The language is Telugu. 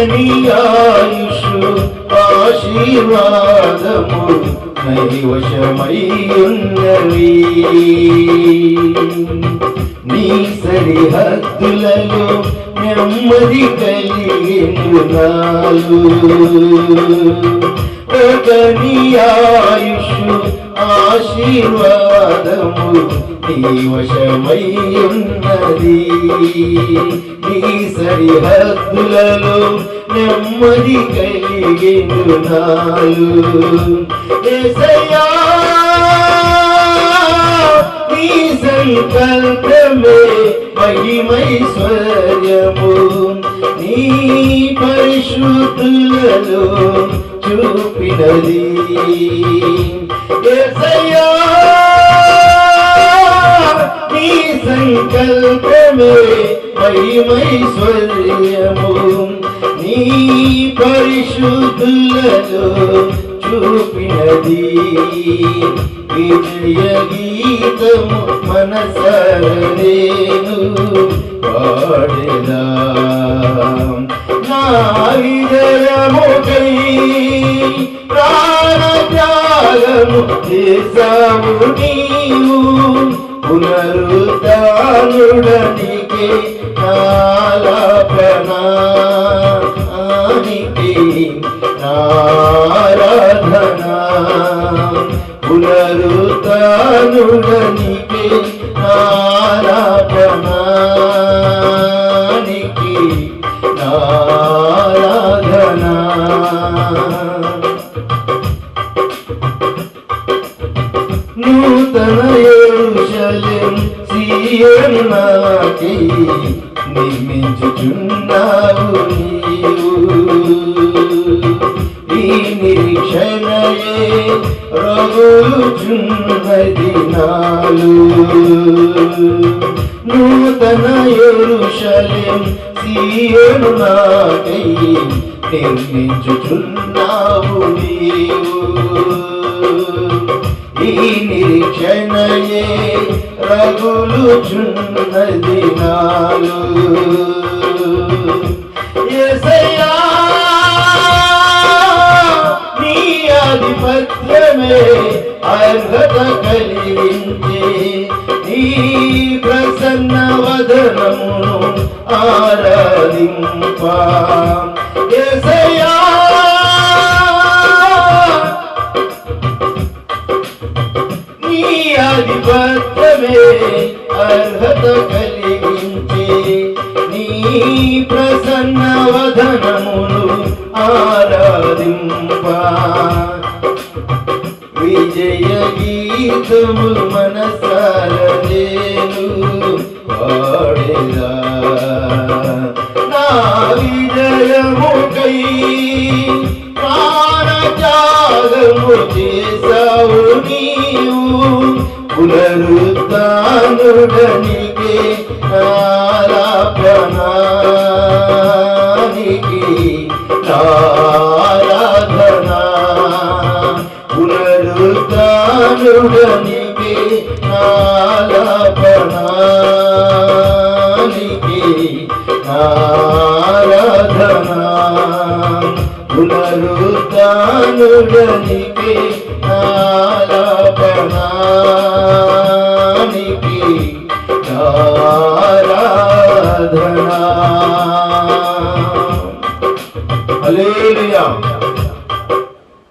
కనియాయుషు ఆశీర్వాదము నైవశమై ఉన్నవి నీ సరిహద్దులలో నెమ్మది కలిగినాలు కనియాయుషు ఆశీర్వాదము నీ వశమయ్యున్నది ఉన్నది. నీ సరిహద్దులలో నెమ్మది కలిగినాలు ఏసయ్యా నీ సంకల్పమే మహిమైశ్వర్యము నీ పరిశుద్ధులలో చూపినది. ఏసయ్యా నీ సంకల్పమే మహిమైశ్వర్యము నీ పరిశుద్ధులలో చూపినది. విజయ గీతము మనసరేను పాడేదా నా విజయముకై ప్రాణత్యాగము త్యాగము నీవు. పునరుద్ధానుడనికే నాలపనానికి నారాధనా పునరుద్ధానుడనికే నారాధనానికి నారాధనా నూతన యేరుషలేం సీయోను నాకి నిర్మించుచున్నావు నీవు. ఈ నిరీక్షణయే రగులుచున్నది నాలు. నూతన యేరుషలేం సీయను నాకై నిర్మించుచున్నావు నీవు. ఈ నిరీక్షణయే రగులుచున్నది నాలు. యేసయ్యా, నీ ఆధిపత్యమే అర్హత కలిగించే నీ ప్రసన్న వదనమును ఆరాధింపా. అర్హత కలిగించి నీ ప్రసన్న వదనములు ఆరాధింప. విజయ గీతములు మనసారేను పాడేదా నా విజయముకై ప్రాణత్యాగము చేసావు నీవు. పునరు పునరుద్ధానుడనికే నారాధనానికి నారాధనా పునరుద్ధానుడనికే నారాధనానికి నారాధనా పునరుద్ధానుడనికే నారాధనానికి నారాధనా హల్లెలూయా